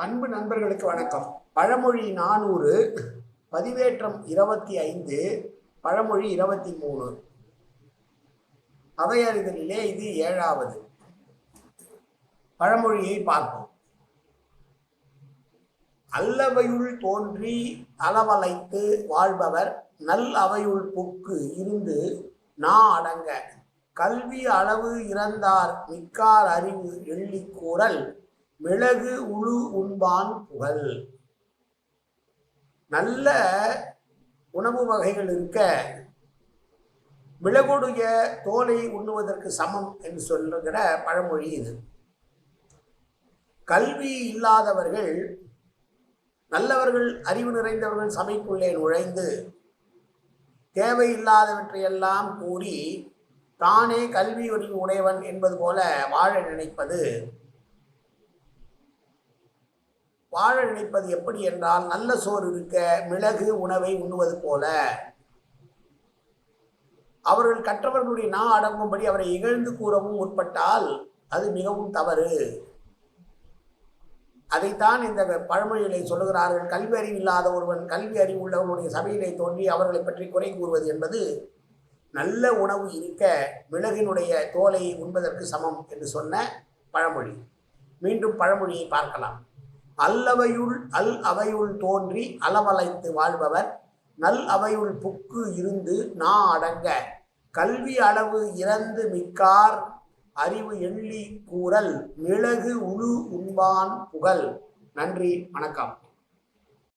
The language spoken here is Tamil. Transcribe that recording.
அன்பு நண்பர்களுக்கு வணக்கம். பழமொழி நானூறு பதிவேற்றம் இருபத்தி ஐந்து பழமொழி இருபத்தி மூணு அவையறிதலிலே இது ஏழாவது. பழமொழியை பார்ப்போம். அல்லவையுள் தோன்றி அளவலைத்து வாழ்பவர் நல் அவையுள் புக்கு இருந்து நா அடங்க. கல்வி அளவு இறந்தார் மிக்கார் அறிவு எள்ளி கூறல். மிளகு உழு உண்பான் புகழ். நல்ல உணவு வகைகள் இருக்க மிளகுடைய தோலை உண்ணுவதற்கு சமம் என்று சொல்லுகிற பழமொழி இது. கல்வி இல்லாதவர்கள் நல்லவர்கள் அறிவு நிறைந்தவர்கள் சமைக்குள்ளே நுழைந்து தேவையில்லாதவற்றையெல்லாம் கூறி தானே கல்வி அறிவு உடையவன் என்பது போல வாழ நினைப்பது வாழ நினைப்பது எப்படி என்றால் நல்ல சோறு இருக்க மிளகு உணவை உண்ணுவது போல. அவர்கள் கற்றவர்களுடைய நா அடங்கும்படி அவரை இகழ்ந்து கூறவும் முற்பட்டால் அது மிகவும் தவறு. அதைத்தான் இந்த பழமொழிகளை சொல்லுகிறார்கள். கல்வி அறிவு இல்லாத ஒருவன் கல்வி அறிவு உள்ளவனுடைய சபையிலே தோன்றி அவர்களை பற்றி குறை கூறுவது என்பது நல்ல உணவு இருக்க மிளகினுடைய தோலை உண்பதற்கு சமம் என்று சொன்ன பழமொழி. மீண்டும் பழமொழியை பார்க்கலாம். அல்லவையுள் அல் அவையுள் தோன்றி அளவலைத்து வாழ்பவர். நல் அவையுள் புக்கு இருந்து நா அடங்க கல்வி அளவு இறந்து மிக்கார். அறிவு எள்ளி கூறல் மிளகு உழு உண்பான் புகழ். நன்றி வணக்கம்.